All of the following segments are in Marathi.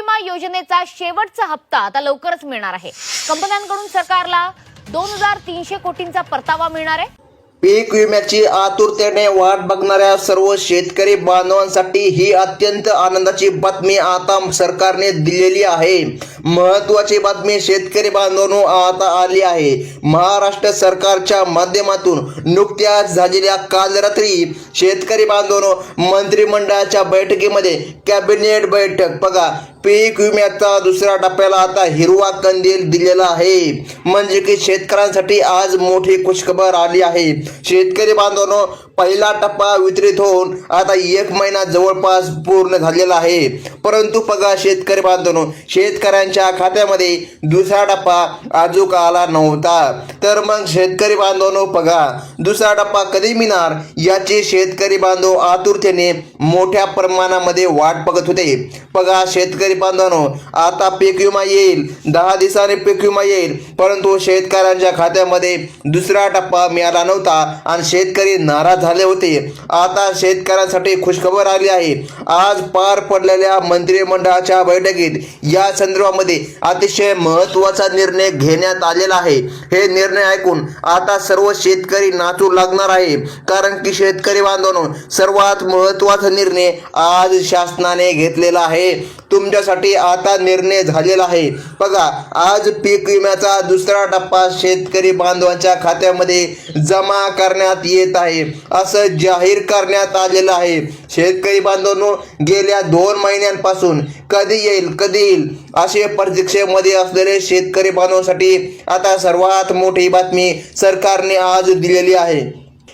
विमा योजनेचा शेवटचा हप्ता आता लवकरच मिळणार आहे. कंपन्यांकडून सरकारला दोन हजार तीनशे कोटींचा परतावा मिळणार आहे. पीक विम्याची आतुरतेने वाट बघणाऱ्या सर्व शेतकरी बांधवांसाठी ही अत्यंत आनंदाची बातमी आता सरकारने दिलेली आहे. महत्वाची बातमी शेतकरी बांधवांनो आता आली आहे. महाराष्ट्र सरकारच्या माध्यमातून नुकत्याच झालेल्या काल रात्री शेतकरी बांधवांनो मंत्रिमंडळाच्या बैठकीमध्ये कॅबिनेट बैठक. बघा पीक विम्याचा दुसऱ्या टप्प्याला आता हिरवा कंदील दिलेला आहे. म्हणजे की शेतकऱ्यांसाठी आज मोठी खुशखबर आली आहे. शेतकरी बांधवांनो पहिला टप्पा वितरित होऊन आता एक महिना जवळपास पूर्ण झालेला आहे. परंतु बघा शेतकरी बांधवांनो शेतकऱ्यांच्या खात्यामध्ये दुसरा टप्पा अजूक आला नव्हता. तर मग शेतकरी बांधवांनो बघा दुसरा टप्पा कधी मिळणार? याची शेतकरी बांधव आतुरतेने मोठ्या प्रमाणामध्ये वाट बघत होते. बघा शेतकरी शेतकरी बांधवांनो आता पीक विमा येईल दहा दिवसांनी पीक विमा येईल परंतु शेतकऱ्यांच्या खात्यामध्ये दुसरा टप्पा मिळाला नव्हता आणि शेतकरी नाराज झाले होते. आता शेतकऱ्यांसाठी खुशखबर आली आहे. आज पार पडलेल्या मंत्रिमंडळाच्या बैठकीत या संदर्भामध्ये अतिशय महत्त्वाचा निर्णय घेण्यात आलेला आहे. हे निर्णय ऐकून आता सर्व शेतकरी नाचू लागणार आहे. कारण की शेतकरी बांधवांनो सर्वात महत्त्वाचा निर्णय आज शासनाने घेतलेला आहे. तुमच्या तुमच्यासाठी आता निर्णय झालेला आहे. बघा आज पीक विम्याचा दुसरा टप्पा शेतकरी बांधवांच्या खात्यामध्ये जमा करण्यात येत आहे. असं जाहीर करण्यात आलेलं आहे. शेतकरी बांधवांनो गेल्या दोन महिन्यांपासून कधी येईल कधी येईल असे प्रतीक्षेमध्ये असलेले शेतकरी बांधवांसाठी आता सर्वात मोठी बातमी सरकारने आज दिलेली आहे.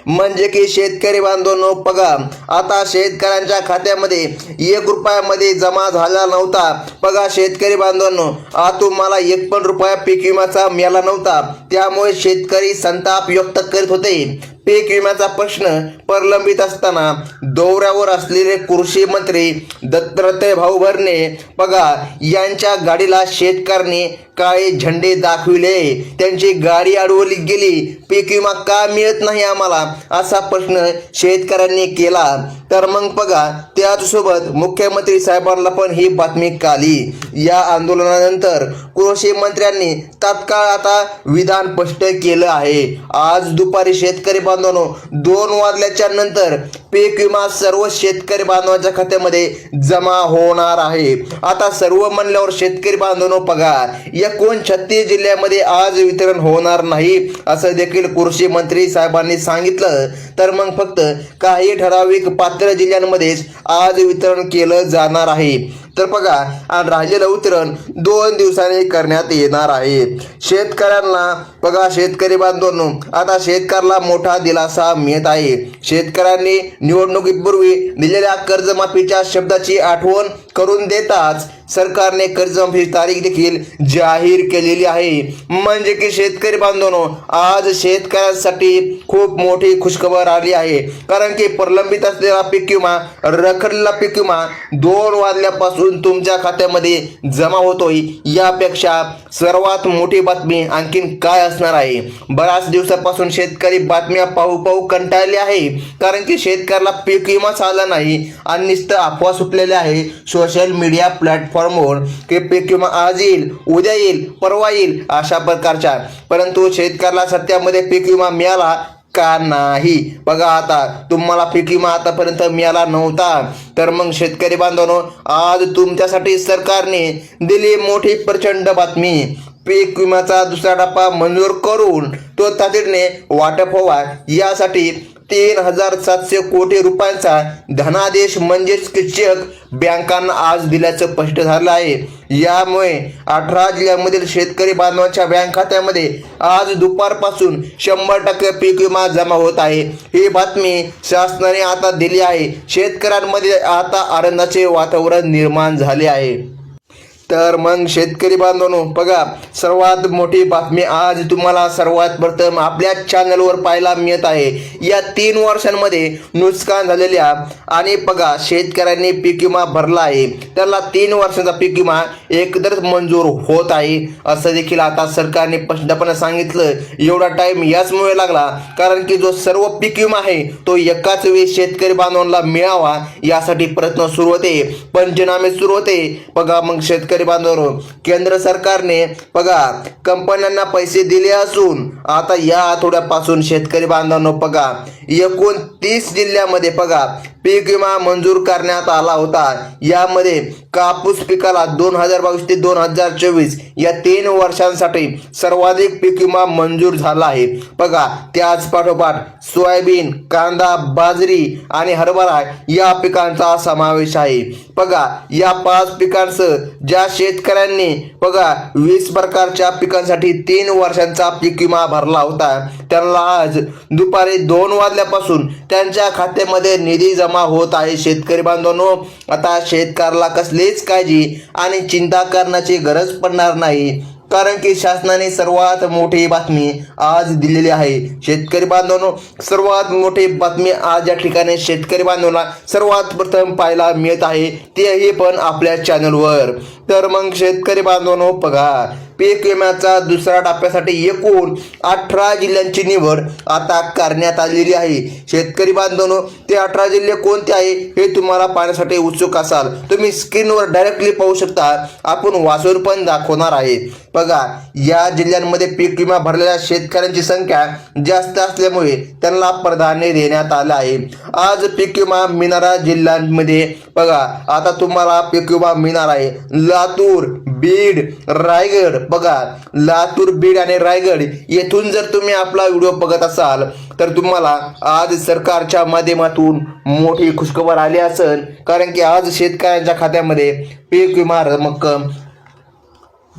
म्हणजे की शेतकरी बांधवांनो बघा आता शेतकऱ्यांच्या खात्यामध्ये एक रुपयामध्ये जमा झाला नव्हता. बघा शेतकरी बांधवांनो हा तुम्हाला एक पण रुपया पीक विम्याचा मिळाला नव्हता. त्यामुळे शेतकरी संताप व्यक्त करीत होते. पीक विम्याचा प्रश्न प्रलंबित असताना दौऱ्यावर असलेले कृषी मंत्री दत्तात्रय भाऊ भरणे बघा यांच्या गाडीला शेतकऱ्यांनी काळे झेंडे दाखविले. त्यांची गाडी अडवली गेली. पीक विमा का मिळत नाही आम्हाला? असा प्रश्न शेतकऱ्यांनी केला. तर मग बघा त्याचसोबत मुख्यमंत्री साहेबांना पण ही बातमी काली. या आंदोलनानंतर कृषी मंत्र्यांनी तात्काळ आता विधान स्पष्ट केलं आहे. आज दुपारी शेतकरी बांधवांनो दोन वाजल्याच्या नंतर पीक विमा सर्व शेतकरी बांधवांच्या खात्यामध्ये जमा होणार आहे. आता सर्व म्हणल्यावर शेतकरी बांधवांनो पगार एकूण छत्तीस जिल्ह्यामध्ये आज वितरण होणार नाही असं देखील कृषी मंत्री साहेबांनी सांगितलं. तर मग फक्त काही ठराविक पात्र जिल्ह्यांमध्येच आज वितरण केलं जाणार आहे. तर बघा आणि राहिलेलं वितरण दोन दिवसांनी करण्यात येणार आहे. शेतकऱ्यांना बघा शेतकरी बांधवांनो आता शेतकऱ्याला मोठा दिलासा मिळत आहे. शेतकऱ्यांनी निवडणुकीपूर्वी दिलेल्या कर्जमाफीच्या शब्दाची आठवण करून देताच सरकारने कर्जमाफीची तारीख देखील जाहीर केलेली आहे. म्हणजे की शेतकरी बांधवांनो आज शेतकऱ्यांसाठी खूप मोठी खुशखबर आली आहे. कारण की प्रलंबित असलेला पीक विमा रखडलेला पीक विमा दोन वाजल्यापासून तुमच्या खात्यामध्ये जमा होतोय. यापेक्षा सर्वात मोठी बातमी आणखीन काय असणार आहे? बऱ्याच दिवसापासून शेतकरी बातम्या पाहू पाहू कंटाळले आहे. कारण की शेतकऱ्याला पीक विमाच आला नाही आणि नुसतं अफवा सुटलेल्या आहे. सोशल मीडिया प्लॅटफॉर्म प्लॅटफॉर्मवर की पीक विमा आज येईल उद्या येईल परवा येईल अशा प्रकारच्या. परंतु शेतकऱ्याला सत्यामध्ये पीक विमा मिळाला का नाही? बघा आता तुम्हाला पीक विमा आतापर्यंत मिळाला नव्हता. तर मग शेतकरी बांधवांनो आज तुमच्यासाठी सरकारने दिली मोठी प्रचंड बातमी. पीक विम्याचा दुसरा टप्पा मंजूर करून तो तातडीने वाटप व्हावा. यासाठी तीन हजार सातशे कोटी रुपयांचा धनादेश म्हणजेच की चेक बँकांना आज दिल्याचं स्पष्ट झालं आहे. यामुळे अठरा जिल्ह्यांमधील शेतकरी बांधवांच्या बँक खात्यामध्ये आज दुपारपासून शंभर टक्के पीक विमा जमा होत आहे. ही बातमी शासनाने आता दिली आहे. शेतकऱ्यांमध्ये आता आनंदाचे वातावरण निर्माण झाले आहे. तर मग शेतकरी बांधवांनो बघा सर्वात मोठी बातमी आज तुम्हाला सर्वात प्रथम आपल्या चॅनलवर पाहायला मिळत आहे. या तीन वर्षांमध्ये नुकसान झालेल्या आणि बघा शेतकऱ्यांनी पीक विमा भरला आहे. त्याला तीन वर्षांचा पीक विमा एकत्रच मंजूर होत आहे असं देखील आता सरकारने स्पष्टपणे सांगितलं. एवढा टाइम याचमुळे लागला कारण की जो सर्व पीक विमा आहे तो एकाच वेळी शेतकरी बांधवांना मिळावा यासाठी प्रयत्न सुरू होते. पंचनामे सुरू होते बघा मग शेतकरी बांधवांनो केंद्र सरकारने बघा कंपन्यांना पैसे दिले असून आता या आठवड्यापासून शेतकरी बांधवांनो बघा एकूण तीस जिल्ह्यामध्ये बघा पीक विमा मंजूर करण्यात आला होता. यामध्ये कापूस पिकाला दोन हजार बावीस ते दोन हजार चोवीस या तीन वर्षांसाठी सर्वाधिक पीक विमा मंजूर झाला आहे. बघा त्याच पाठोपाठ सोयाबीन कांदा बाजरी आणि हरभरा या पिकांचा समावेश आहे. बघा या पाच पिकांसह ज्या शेतकऱ्यांनी बघा वीस प्रकारच्या पिकांसाठी तीन वर्षांचा पीक विमा भरला होता. त्यांना आज दुपारी दोन वाजल्यापासून त्यांच्या खात्यामध्ये निधी जमा होत आहे. शेतकरी बांधवांनो आता शेतकऱ्याला कसलीच काळजी आणि चिंता करण्याची गरज पडणार नाही. कारण की शासनाने सर्वात मोठी बातमी आज दिलेली आहे. शेतकरी बांधवांनो सर्वात मोठी बातमी आज या ठिकाणी शेतकरी बांधवांना सर्वात प्रथम पाहायला मिळत आहे. तेही पण आपल्या चॅनलवर तर मग शेतकरी बांधवांनो बघा. पीक विम्याचा दुसऱ्या टप्प्यासाठी एकूण अठरा जिल्ह्यांची निवड आता करण्यात आलेली आहे. शेतकरी बांधवांनो ते अठरा जिल्हे कोणते आहे हे तुम्हाला पाहण्यासाठी उत्सुक असाल. तुम्ही स्क्रीनवर डायरेक्टली पाहू शकता. आपण वाचून पण दाखवणार आहे. बघा या जिल्ह्यांमध्ये पीक विमा भरलेल्या शेतकऱ्यांची संख्या जास्त असल्यामुळे त्यांना प्राधान्य देण्यात आलं आहे. आज पीक विमा मिळणाऱ्या जिल्ह्यांमध्ये बघा आता तुम्हाला पीक विमा मिळणार आहे. लातूर बीड रायगड बघा लातूर बीड आणि रायगड येथून जर तुम्ही आपला व्हिडिओ बघत असाल तर तुम्हाला आज सरकारच्या माध्यमातून मोठी खुशखबर आली असेल. कारण की आज शेतकऱ्यांच्या खात्यामध्ये पीक विमा रक्कम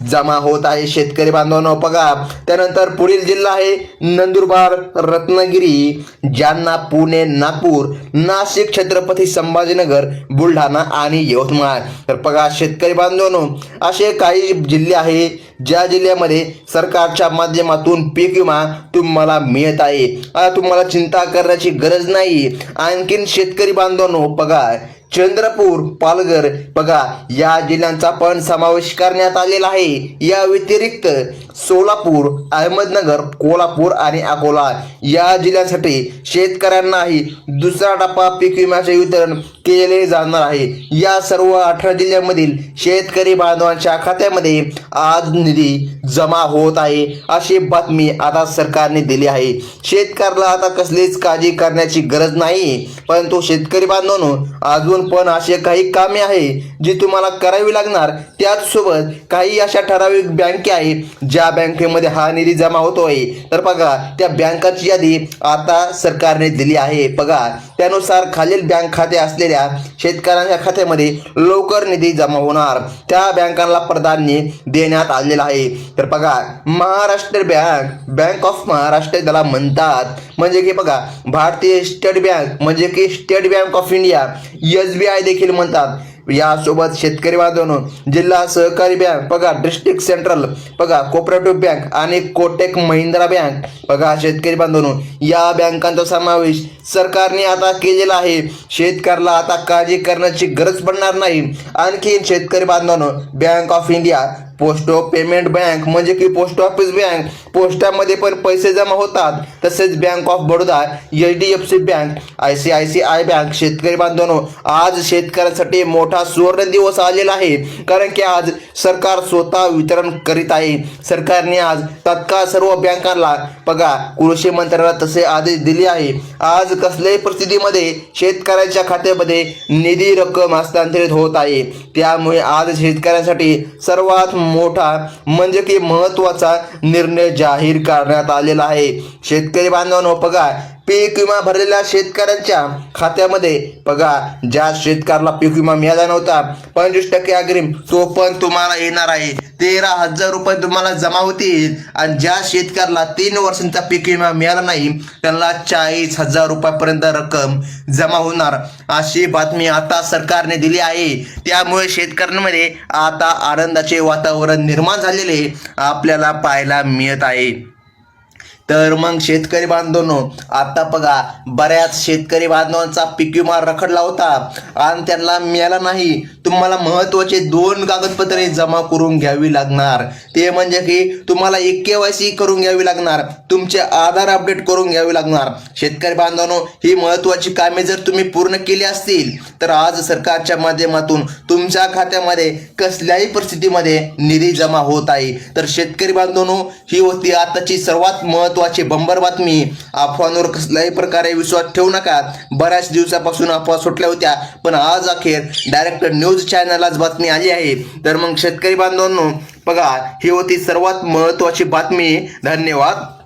जमा होत आहे शेतकरी बांधवांनो. बघा त्यानंतर पुढील जिल्हा आहे नंदुरबार रत्नागिरी जालना पुणे नागपूर नाशिक छत्रपती संभाजीनगर बुलढाणा आणि यवतमाळ. तर बघा शेतकरी बांधवांनो असे काही जिल्हे आहे ज्या जिल्ह्यामध्ये सरकारच्या माध्यमातून पीक विमा तुम्हाला मिळत आहे. तुम्हाला चिंता करण्याची गरज नाही. आणखीन शेतकरी बांधवांनो बघा चंद्रपूर पालघर बघा या जिल्ह्यांचा पण समावेश करण्यात आलेला आहे. या व्यतिरिक्त सोलापूर अहमदनगर कोल्हापूर आणि अकोला या जिल्ह्यांसाठी शेतकऱ्यांनाही दुसरा टप्पा पीक विम्याचे वितरण केले जाणार आहे. या सर्व अठरा जिल्ह्यांमधील शेतकरी बांधवांच्या खात्यामध्ये आज निधी जमा होत आहे अशी बातमी आता सरकारने दिली आहे. शेतकऱ्याला आता कसलीच काळजी करण्याची गरज नाही परंतु शेतकरी बांधवांनो अजून पण असे काही कामे आहे जी तुम्हाला करावी लागणार. त्याचसोबत काही अशा ठराविक बँके आहेत ज्या बँकेमध्ये हा निधी जमा होतोय. तर बघा त्या बँकाची यादी आता सरकारने दिली आहे. बघा त्यानुसार खालील बँक खाते असलेल्या शेतकऱ्यांच्या खात्यामध्ये लवकर निधी जमा होणार. त्या बँकांना प्राधान्य देण्यात आलेलं आहे. तर बघा Maharashtra bank bank of Maharashtra त्याला म्हणतात. म्हणजे की बघा भारतीय स्टेट बँक म्हणजे की state bank of India S B I देखील म्हणतात. यासोबत शेतकरी बांधवांनो जिल्हा सहकारी बँक बघा डिस्ट्रिक्ट सेंट्रल बघा कोऑपरेटिव्ह बँक आणि कोटेक महिंद्रा बँक. बघा शेतकरी बांधवांनो या बँकांचा समावेश सरकारने आता केलेला आहे. शेतकऱ्याला आता काळजी करण्याची गरज पडणार नाही. आणखी शेतकरी बांधवांनो bank of India post of payment bank म्हणजे की पोस्ट ऑफिस बँक पोस्टामध्ये पण पैसे जमा होतात. तसेच bank of Baroda H D F C bank I C I C I bank शेतकरी बांधवांनो आज शेतकऱ्यांसाठी मोठा सुवर्ण दिवस आलेला आहे. कारण की आज सरकार स्वतः वितरण करीत आहे. सरकारने आज तत्काळ सर्व बँकांना बघा कृषी मंत्र्याला तसे आदेश दिले आहे. आज कसल्याही परिस्थितीमध्ये शेतकऱ्यांच्या खात्यामध्ये निधी रक्कम हस्तांतरित होत आहे. त्यामुळे आज शेतकऱ्यांसाठी सर्वात मोठा म्हणजे की महत्त्वाचा निर्णय जाहीर करण्यात आलेला आहे. शेतकरी बांधवांनो बघा पीक विमा भरलेल्या शेतकऱ्यांच्या खात्यामध्ये बघा ज्या शेतकऱ्याला पीक विमा मिळाला नव्हता पंचवीस टक्के अग्रिम तो पण तुम्हाला येणार आहे. तेरा हजार रुपये तुम्हाला जमा होतील. आणि ज्या शेतकऱ्याला तीन वर्षांचा पीक विमा मिळाला नाही त्यांना चाळीस हजार रुपयापर्यंत रक्कम जमा होणार. अशी बातमी आता सरकारने दिली आहे. त्यामुळे शेतकऱ्यांमध्ये आता आनंदाचे वातावरण निर्माण झालेले आपल्याला पाहायला मिळत आहे. तर मग शेतकरी बांधवांनो आता बघा बऱ्याच शेतकरी बांधवांचा पीक विमा रखडला होता आणि त्यांना मिळाला नाही. तुम्हाला महत्त्वाचे दोन कागदपत्रे जमा करून घ्यावी लागणार. ते म्हणजे की तुम्हाला एक केवायसी करून घ्यावी लागणार. तुमचे आधार अपडेट करून घ्यावी लागणार. शेतकरी बांधवांनो ही महत्वाची कामे जर तुम्ही पूर्ण केली असतील तर आज सरकारच्या माध्यमातून तुमच्या खात्यामध्ये कसल्याही परिस्थितीमध्ये निधी जमा होत आहे. तर शेतकरी बांधवांनो ही होती आताची सर्वात महत्वाची बंबर बातमी. अफवांवर कसल्याही प्रकारे विश्वास ठेवू नका. बऱ्याच दिवसापासून अफवा सुटल्या होत्या पण आज अखेर डायरेक्ट न्यूज चॅनललाच बातमी आली आहे. तर मग शेतकरी बांधवांनो बघा ही होती सर्वात महत्वाची बातमी. धन्यवाद.